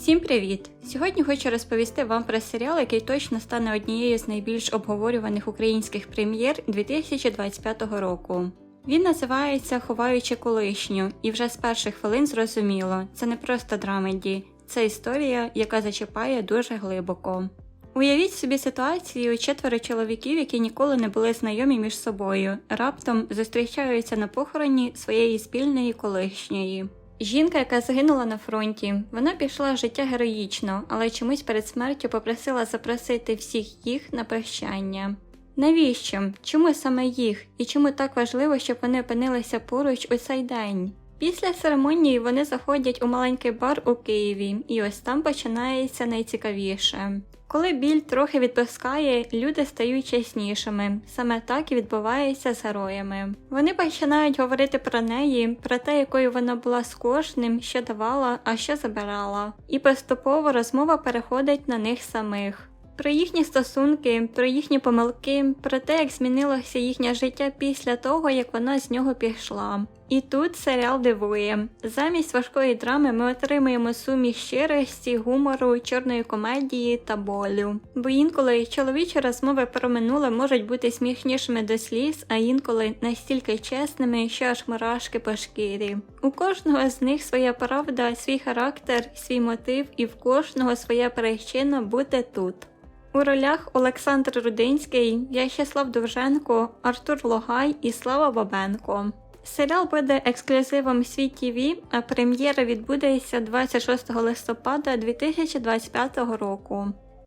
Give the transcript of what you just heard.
Всім привіт! Сьогодні хочу розповісти вам про серіал, який точно стане однією з найбільш обговорюваних українських прем'єр 2025 року. Він називається Ховаючи колишню, і вже з перших хвилин зрозуміло, це не просто драмеді, це історія, яка зачіпає дуже глибоко. Уявіть собі ситуацію четверо чоловіків, які ніколи не були знайомі між собою, раптом зустрічаються на похороні своєї спільної колишньої. Жінка, яка загинула на фронті, вона пішла життя героїчно, але чомусь перед смертю попросила запросити всіх їх на прощання. Навіщо? Чому саме їх? І чому так важливо, щоб вони опинилися поруч у цей день? Після церемонії вони заходять у маленький бар у Києві, і ось там починається найцікавіше. Коли біль трохи відпускає, люди стають чеснішими. Саме так і відбувається з героями. Вони починають говорити про неї, про те, якою вона була з кожним, що давала, а що забирала. І поступово розмова переходить на них самих. Про їхні стосунки, про їхні помилки, про те, як змінилося їхнє життя після того, як вона з нього пішла. І тут серіал дивує. Замість важкої драми ми отримуємо суміш щирості, гумору, чорної комедії та болю. Бо інколи чоловічі розмови про минуле можуть бути смішнішими до сліз, а інколи настільки чесними, що аж мурашки по шкірі. У кожного з них своя правда, свій характер, свій мотив, і в кожного своя причина бути тут. У ролях Олександр Рудинський, В'ячеслав Довженко, Артур Логай і Слава Бабенко. Серіал буде ексклюзивом Світ ТВ, а прем'єра відбудеться 26 листопада 2025 року.